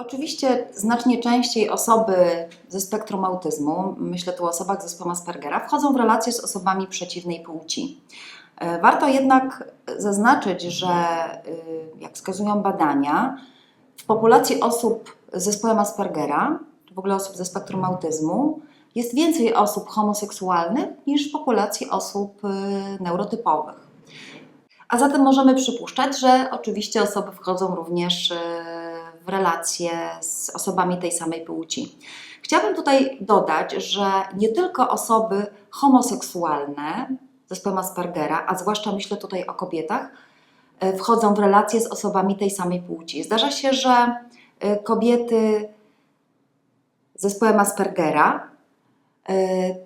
Oczywiście znacznie częściej osoby ze spektrum autyzmu, myślę tu o osobach z zespołem Aspergera, wchodzą w relacje z osobami przeciwnej płci. E, Warto jednak zaznaczyć, że y, jak wskazują badania, w populacji osób z zespołem Aspergera, czy w ogóle osób ze spektrum autyzmu, jest więcej osób homoseksualnych niż w populacji osób y, neurotypowych. A zatem możemy przypuszczać, że oczywiście osoby wchodzą również relacje z osobami tej samej płci. Chciałabym tutaj dodać, że nie tylko osoby homoseksualne zespołem Aspergera, a zwłaszcza myślę tutaj o kobietach, y, wchodzą w relacje z osobami tej samej płci. Zdarza się, że y, kobiety z zespołem Aspergera, y,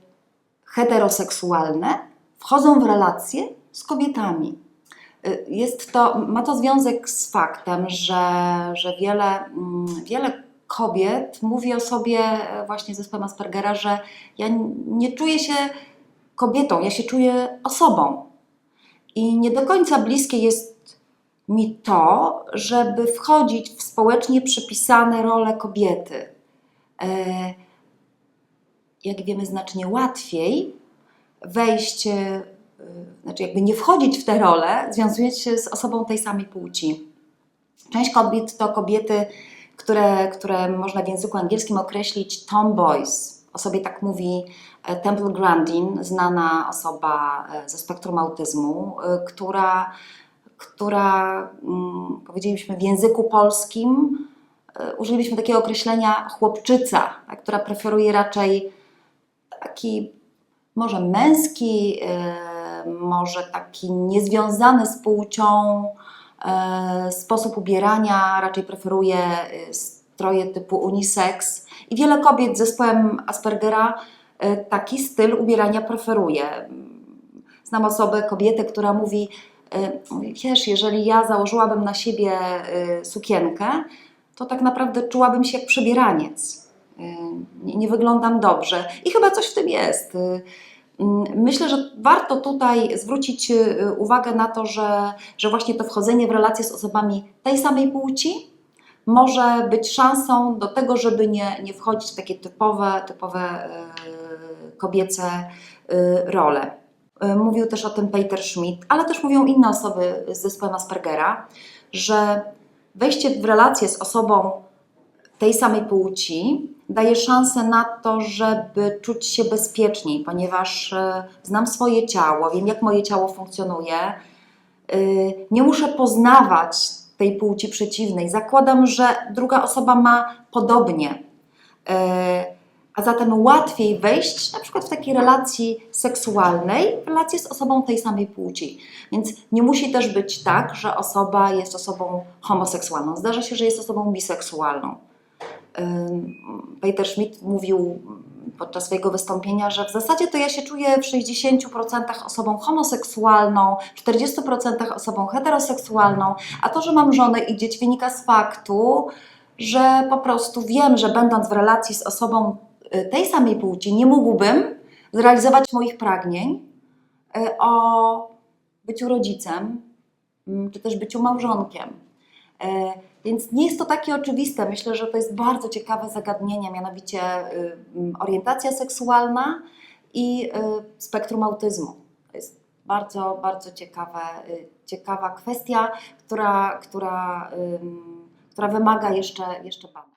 heteroseksualne, wchodzą w relacje z kobietami. Y, Jest to, ma to związek z faktem, że, że wiele, mm, wiele kobiet mówi o sobie e, właśnie z zespołem Aspergera, że ja nie czuję się kobietą, ja się czuję osobą. I nie do końca bliskie jest mi to, żeby wchodzić w społecznie przypisane role kobiety. E, Jak wiemy, znacznie łatwiej wejść, e, znaczy jakby nie wchodzić w te role, związując się z osobą tej samej płci. Część kobiet to kobiety, które, które można w języku angielskim określić tomboys. O sobie tak mówi e, Temple Grandin, znana osoba e, ze spektrum autyzmu, e, która, która mm, powiedzielibyśmy w języku polskim, użylibyśmy takiego określenia chłopczyca, która preferuje raczej taki może męski, może taki niezwiązany z płcią e, sposób ubierania, raczej preferuje stroje typu unisex. I wiele kobiet z zespołem Aspergera e, taki styl ubierania preferuje. Znam osobę, kobietę, która mówi, e, wiesz, jeżeli ja założyłabym na siebie sukienkę, to tak naprawdę czułabym się jak przebieraniec. Nie, nie wyglądam dobrze. I chyba coś w tym jest. Mm, Myślę, że warto tutaj zwrócić y, uwagę na to, że, że właśnie to wchodzenie w relacje z osobami tej samej płci może być szansą do tego, żeby nie, nie wchodzić w takie typowe, typowe y, kobiece y, role. Y, Mówił też o tym Peter Schmidt, ale też mówią inne osoby z zespołem Aspergera, że wejście w relacje z osobą tej samej płci daje szansę na to, żeby czuć się bezpieczniej, ponieważ e, znam swoje ciało, wiem jak moje ciało funkcjonuje. Y, Nie muszę poznawać tej płci przeciwnej. Zakładam, że druga osoba ma podobnie. E, A zatem łatwiej wejść na przykład w takiej relacji seksualnej, w z osobą tej samej płci. Więc nie musi też być tak, że osoba jest osobą homoseksualną. Zdarza się, że jest osobą biseksualną. Peter Schmidt mówił podczas swojego wystąpienia, że w zasadzie to ja się czuję w 60% osobą homoseksualną, 40% osobą heteroseksualną, a to, że mam żonę i dzieci wynika z faktu, że po prostu wiem, że będąc w relacji z osobą y, tej samej płci nie mógłbym zrealizować moich pragnień y, o byciu rodzicem, mm, czy też byciu małżonkiem. E, Więc nie jest to takie oczywiste. Myślę, że to jest bardzo ciekawe zagadnienie, mianowicie y, orientacja seksualna i y, spektrum autyzmu. To jest bardzo, bardzo ciekawe, y, ciekawa kwestia, która, która, która wymaga jeszcze, jeszcze badań.